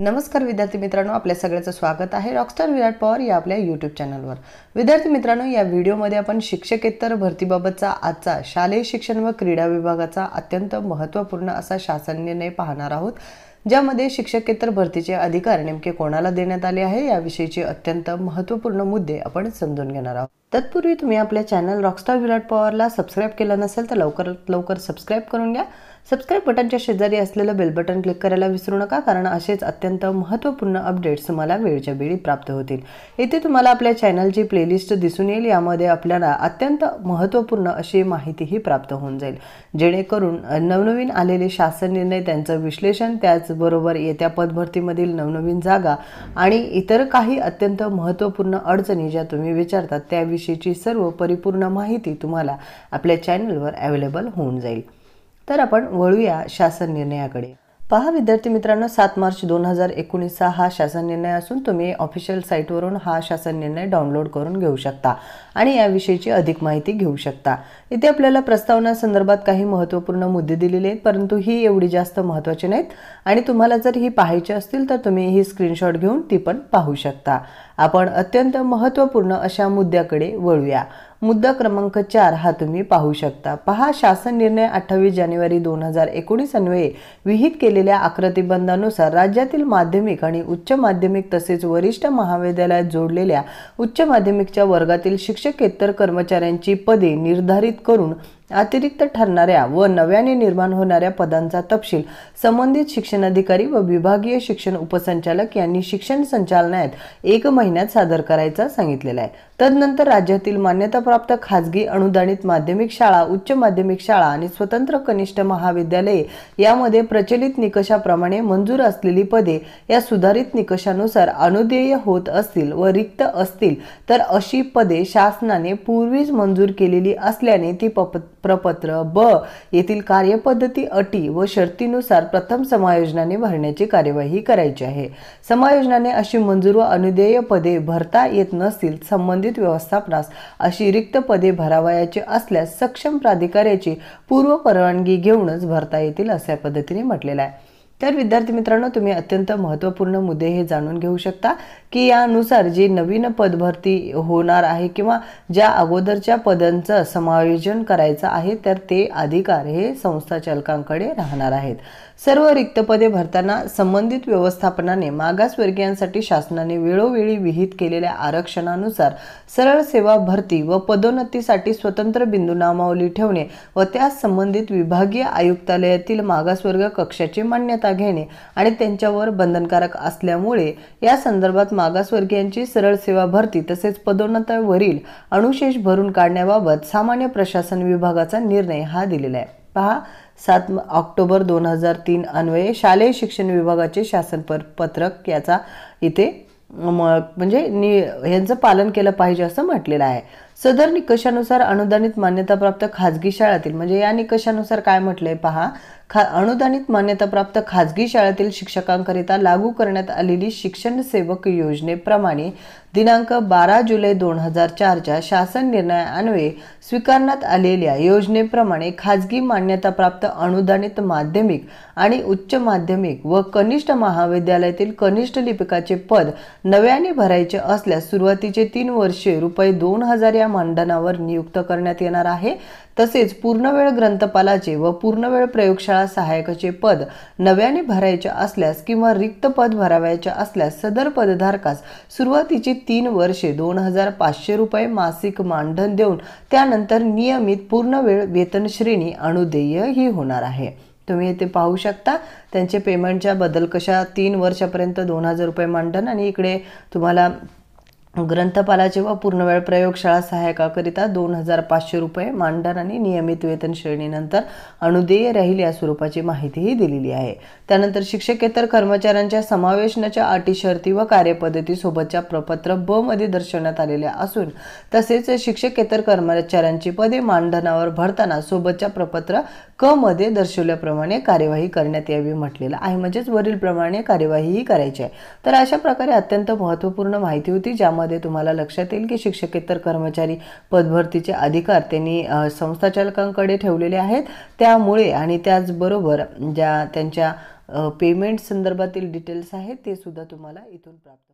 नमस्कार विद्यार्थी मित्रांनो आपल्या सगळ्याचं स्वागत आहे रॉकस्टार विराट पवार या आपल्या यूट्यूब चॅनलवर विद्यार्थी मित्रांनो या व्हिडिओमध्ये आपण शिक्षकेतर भरतीबाबतचा आजचा शालेय शिक्षण व क्रीडा विभागाचा अत्यंत महत्त्वपूर्ण असा शासन निर्णय पाहणार आहोत ज्यामध्ये शिक्षकेतर भरतीचे अधिकार नेमके कोणाला देण्यात आले आहे याविषयीचे अत्यंत महत्त्वपूर्ण मुद्दे आपण समजून घेणार आहोत. तत्पूर्वी तुम्ही आपल्या चॅनल रॉकस्टार विराट पवारला सबस्क्राईब केलं नसेल तर लवकरात लवकर सबस्क्राईब करून घ्या. सबस्क्राईब बटनच्या शेजारी असलेलं बेल बटन क्लिक करायला विसरू नका कारण असेच अत्यंत महत्त्वपूर्ण अपडेट्स तुम्हाला वेळच्या वेळी प्राप्त होतील. इथे तुम्हाला आपल्या चॅनलची प्लेलिस्ट दिसून येईल. यामध्ये आपल्याला अत्यंत महत्त्वपूर्ण अशी माहितीही प्राप्त होऊन जाईल. जेणेकरून नवनवीन आलेले शासन निर्णय त्यांचं विश्लेषण त्याचबरोबर येत्या पदभरतीमधील नवनवीन जागा आणि इतर काही अत्यंत महत्त्वपूर्ण अडचणी ज्या तुम्ही विचारतात त्याविषयीची सर्व परिपूर्ण माहिती तुम्हाला आपल्या चॅनलवर अवेलेबल होऊन जाईल. तर आपण वळूया शासन निर्णयाकडे. पहा विद्यार्थी मित्रांनो सात मार्च दोन हजार एकोणीसचा हा शासन निर्णय असून तुम्ही ऑफिशियल साईटवरून हा शासन निर्णय डाउनलोड करून घेऊ शकता आणि याविषयीची अधिक माहिती घेऊ शकता. इथे आपल्याला प्रस्तावना संदर्भात काही महत्त्वपूर्ण मुद्दे दिलेले आहेत परंतु ही एवढी जास्त महत्त्वाची नाहीत आणि तुम्हाला जर ही पाहायची असतील तर तुम्ही ही स्क्रीनशॉट घेऊन ती पण पाहू शकता. आपण अत्यंत महत्त्वपूर्ण अशा मुद्द्याकडे वळूया. मुद्दा क्रमांक चार हा तुम्ही पाहू शकता. पहा शासन निर्णय अठ्ठावीस जानेवारी दोन हजार एकोणीस अन्वये विहित केलेल्या आकृतीबंधानुसार राज्यातील माध्यमिक आणि उच्च माध्यमिक तसेच वरिष्ठ महाविद्यालयात जोडलेल्या उच्च माध्यमिकच्या वर्गातील शिक्षकेतर कर्मचाऱ्यांची पदे निर्धारित करून अतिरिक्त ठरणाऱ्या व नव्याने निर्माण होणाऱ्या पदांचा तपशील संबंधित शिक्षणाधिकारी व विभागीय शिक्षण उपसंचालक यांनी शिक्षण संचालनात एक महिन्यात सादर करायचा सांगितलेला आहे. तदनंतर राज्यातील मान्यताप्राप्त खाजगी अनुदानित माध्यमिक शाळा उच्च माध्यमिक शाळा आणि स्वतंत्र कनिष्ठ महाविद्यालये यामध्ये प्रचलित निकषाप्रमाणे मंजूर असलेली पदे या सुधारित निकषानुसार अनुदेय होत असतील व रिक्त असतील तर अशी पदे शासनाने पूर्वीच मंजूर केलेली असल्याने ती पप प्रपत्र ब येथील कार्यपद्धती अटी व शर्तीनुसार प्रथम समायोजनाने भरण्याची कार्यवाही करायची आहे. समायोजनाने अशी मंजूर व अनुदेय पदे भरता येत नसतील संबंधित व्यवस्थापनास अशी रिक्त पदे भरावयाची असल्यास सक्षम प्राधिकाऱ्याची पूर्व परवानगी घेऊनच भरता येतील अशा पद्धतीने म्हटलेलं आहे. तर विद्यार्थी मित्रांनो तुम्ही अत्यंत महत्त्वपूर्ण मुद्दे हे जाणून घेऊ शकता की यानुसार जी नवीन पदभरती होणार आहे किंवा ज्या अगोदरच्या पदांचं समायोजन करायचं आहे तर ते अधिकार हे संस्था चालकांकडे राहणार आहेत. सर्व रिक्त पदे भरताना संबंधित व्यवस्थापनाने मागासवर्गीयांसाठी शासनाने वेळोवेळी विहित केलेल्या आरक्षणानुसार सरळ सेवा भरती व पदोन्नतीसाठी स्वतंत्र बिंदू नामावली ठेवणे व त्यास संबंधित विभागीय आयुक्तालयातील मागासवर्ग कक्षाची मान्यता घेणे आणि त्यांच्यावर बंधनकारक असल्यामुळे या संदर्भात मागासवर्गीयांची सरळ सेवा भरती तसेच पदोन्नतावरील अनुशेष भरून काढण्याबाबत सामान्य प्रशासन विभागाचा निर्णय हा दिलेला आहे. पहा सात ऑक्टोबर दोन हजार तीन अन्वये शालेय शिक्षण विभागाचे शासन पत्रक याचा इथे म्हणजे नि यांचं पालन केलं पाहिजे असं म्हटलेलं आहे. सदर निकषानुसार अनुदानित मान्यताप्राप्त खाजगी शाळातील म्हणजे या निकषानुसार काय म्हटलंय पहा खा अनुदानित मान्यताप्राप्त खाजगी शाळेतील शिक्षकांकरिता लागू करण्यात आलेली शिक्षण सेवक योजनेप्रमाणे दिनांक बारा जुलै दोन हजार चारच्या शासन निर्णयान्वये स्वीकारण्यात आलेल्या योजनेप्रमाणे खाजगी मान्यताप्राप्त अनुदानित माध्यमिक आणि उच्च माध्यमिक व कनिष्ठ महाविद्यालयातील कनिष्ठ लिपिकाचे पद नव्याने भरायचे असल्यास सुरुवातीचे तीन वर्षे रुपये दोन हजार या मानधनावर नियुक्त करण्यात येणार आहे. तसेच पूर्णवेळ ग्रंथपालाचे व पूर्णवेळ प्रयोगशाळा सहायकाचे पद नव्याने भरायचे असल्यास किंवा रिक्त पद भरावायचे असल्यास सदर पदधारकास सुरुवातीची तीन वर्षे दोन हजार पाचशे रुपये मासिक मानधन देऊन त्यानंतर नियमित पूर्णवेळ वेतन श्रेणी अनुदेय ही होणार आहे. तुम्ही इथे पाहू शकता त्यांचे पेमेंटच्या बदल कशा तीन वर्षापर्यंत दोन हजार रुपये मानधन आणि इकडे तुम्हाला ग्रंथपालाचे व पूर्णवेळ प्रयोगशाळा सहायकाकरिता दोन हजार पाचशे रुपये मानधन आणि नियमित वेतन श्रेणीनंतर अनुदेय राहील या स्वरूपाची माहितीही दिलेली आहे. त्यानंतर शिक्षकेतर कर्मचाऱ्यांच्या समावेशनाच्या अटी शर्ती व कार्यपद्धतीसोबतच्या प्रपत्र ब मध्ये दर्शवण्यात आलेल्या असून तसेच शिक्षकेतर कर्मचाऱ्यांची पदे मानधनावर भरताना सोबतच्या प्रपत्र क मध्ये दर्शवल्याप्रमाणे कार्यवाही करण्यात यावी म्हटलेलं आहे. म्हणजेच वरील प्रमाणे करायची आहे. तर अशा प्रकारे अत्यंत महत्त्वपूर्ण माहिती होती ज्यामध्ये मध्ये तुम्हाला लक्षात येईल की शिक्षकेतर कर्मचारी पदभरतीचे अधिकार त्यांनी संस्थाचालकांकडे ठेवलेले आहेत. त्यामुळे आणि त्याचबरोबर ज्या त्यांच्या पेमेंट संदर्भातील डिटेल्स आहेत ते सुद्धा तुम्हाला इथून प्राप्त